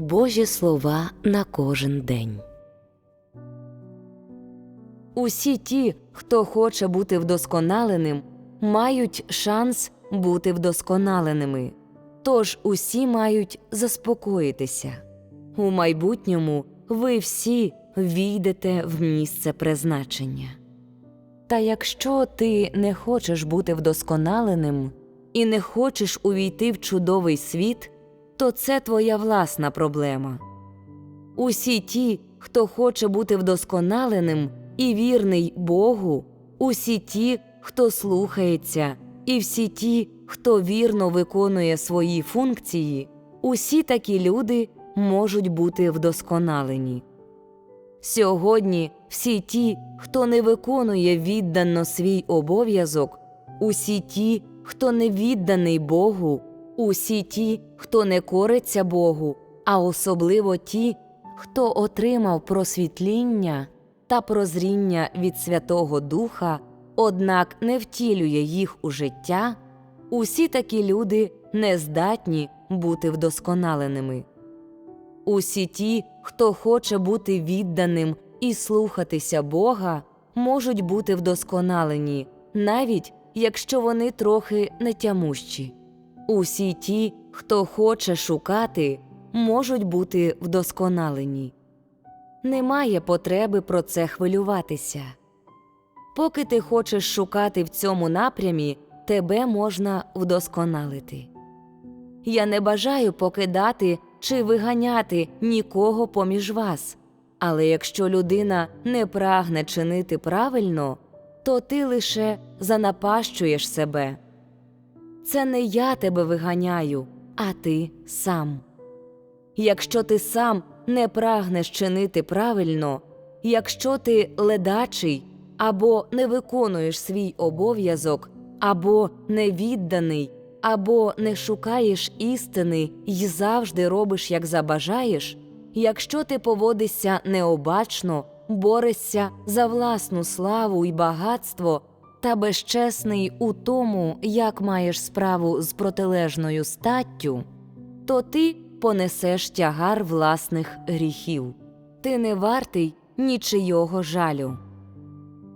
Божі слова на кожен день. Усі ті, хто хоче бути вдосконаленим, мають шанс бути вдосконаленими. Тож усі мають заспокоїтися. У майбутньому ви всі війдете в місце призначення. Та якщо ти не хочеш бути вдосконаленим і не хочеш увійти в чудовий світ, то це твоя власна проблема. Усі ті, хто хоче бути вдосконаленим і вірний Богу, усі ті, хто слухається, і всі ті, хто вірно виконує свої функції, усі такі люди можуть бути вдосконалені. Сьогодні всі ті, хто не виконує віддано свій обов'язок, усі ті, хто не відданий Богу, усі ті, хто не кориться Богу, а особливо ті, хто отримав просвітління та прозріння від Святого Духа, однак не втілює їх у життя, усі такі люди не здатні бути вдосконаленими. Усі ті, хто хоче бути відданим і слухатися Бога, можуть бути вдосконалені, навіть якщо вони трохи нетямущі. Усі ті, хто хоче шукати, можуть бути вдосконалені. Немає потреби про це хвилюватися. Поки ти хочеш шукати в цьому напрямі, тебе можна вдосконалити. Я не бажаю покидати чи виганяти нікого поміж вас. Але якщо людина не прагне чинити правильно, то ти лише занапащуєш себе. Це не я тебе виганяю, а ти сам. Якщо ти сам не прагнеш чинити правильно, якщо ти ледачий або не виконуєш свій обов'язок, або невідданий, або не шукаєш істини і завжди робиш, як забажаєш, якщо ти поводишся необачно, борешся за власну славу і багатство та безчесний у тому, як маєш справу з протилежною статтю, то ти понесеш тягар власних гріхів. Ти не вартий нічийого жалю.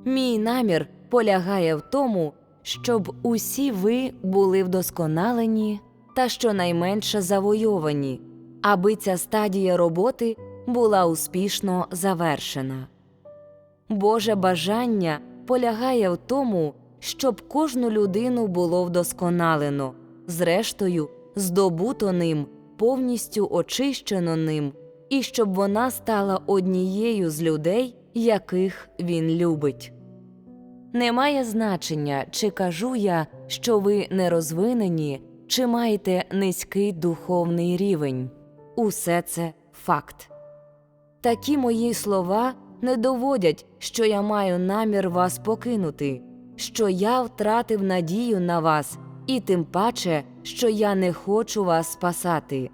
Мій намір полягає в тому, щоб усі ви були вдосконалені та щонайменше завойовані, аби ця стадія роботи була успішно завершена. Боже бажання полягає в тому, щоб кожну людину було вдосконалено, зрештою, здобуто ним, повністю очищено ним, і щоб вона стала однією з людей, яких він любить. Немає значення, чи кажу я, що ви не розвинені, чи маєте низький духовний рівень. Усе це факт. Такі мої слова не доводять, що я маю намір вас покинути, що я втратив надію на вас, і тим паче, що я не хочу вас спасати.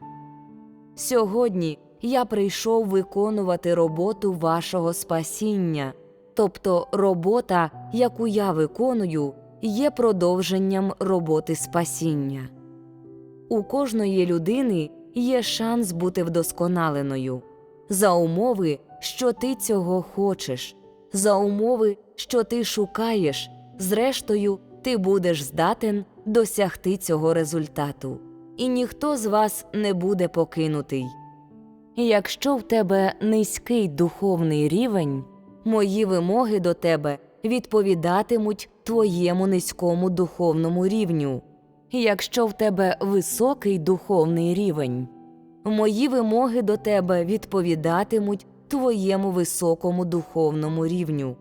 Сьогодні я прийшов виконувати роботу вашого спасіння, тобто робота, яку я виконую, є продовженням роботи спасіння. У кожної людини є шанс бути вдосконаленою за умови, що ти цього хочеш, за умови, що ти шукаєш, зрештою, ти будеш здатен досягти цього результату, і ніхто з вас не буде покинутий. Якщо в тебе низький духовний рівень, мої вимоги до тебе відповідатимуть твоєму низькому духовному рівню. Якщо в тебе високий духовний рівень, мої вимоги до тебе відповідатимуть твоєму високому духовному рівню.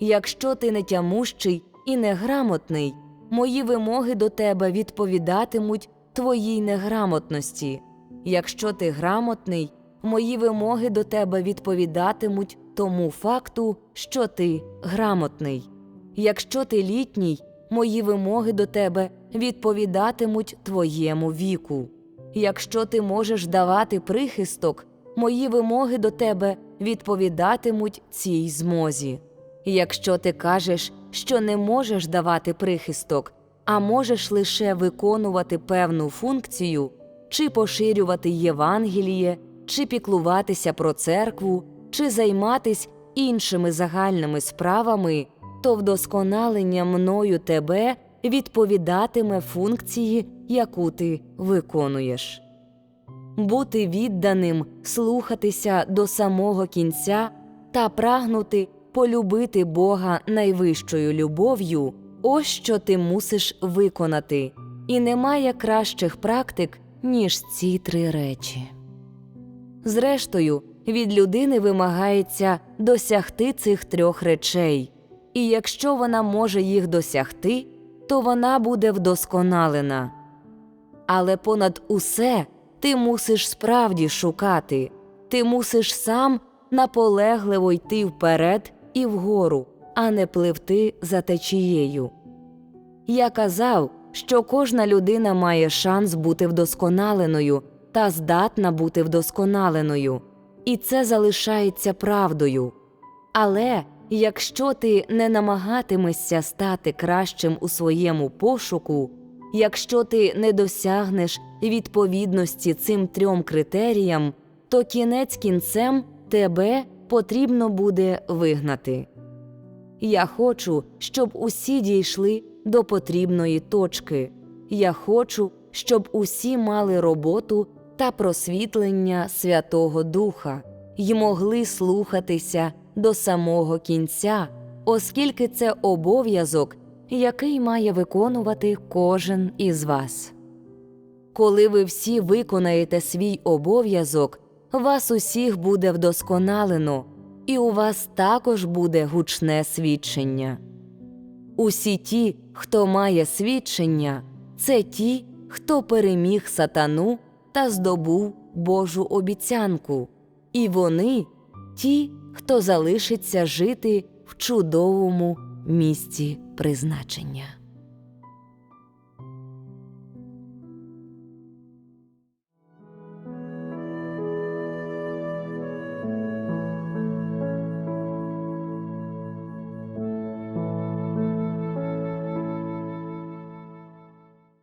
Якщо ти не тямущий і неграмотний, мої вимоги до тебе відповідатимуть твоїй неграмотності. Якщо ти грамотний, мої вимоги до тебе відповідатимуть тому факту, що ти грамотний. Якщо ти літній, мої вимоги до тебе відповідатимуть твоєму віку. Якщо ти можеш давати прихисток, мої вимоги до тебе відповідатимуть цій змозі. Якщо ти кажеш, що не можеш давати прихисток, а можеш лише виконувати певну функцію чи поширювати Євангеліє, чи піклуватися про церкву, чи займатись іншими загальними справами, то вдосконалення мною тебе відповідатиме функції, яку ти виконуєш. Бути відданим, слухатися до самого кінця та прагнути полюбити Бога найвищою любов'ю ось що ти мусиш виконати, і немає кращих практик, ніж ці три речі. Зрештою, від людини вимагається досягти цих трьох речей, і якщо вона може їх досягти, то вона буде вдосконалена. Але понад усе ти мусиш справді шукати, ти мусиш сам наполегливо йти вперед і вгору, а не пливти за течією. Я казав, що кожна людина має шанс бути вдосконаленою та здатна бути вдосконаленою, і це залишається правдою. Але якщо ти не намагатимешся стати кращим у своєму пошуку, якщо ти не досягнеш відповідності цим трьом критеріям, то кінець кінцем тебе потрібно буде вигнати. Я хочу, щоб усі дійшли до потрібної точки. Я хочу, щоб усі мали роботу та просвітлення Святого Духа й могли слухатися до самого кінця, оскільки це обов'язок, який має виконувати кожен із вас. Коли ви всі виконаєте свій обов'язок, вас усіх буде вдосконалено, і у вас також буде гучне свідчення. Усі ті, хто має свідчення, це ті, хто переміг сатану та здобув Божу обіцянку, і вони ті, хто залишиться жити в чудовому місці призначення.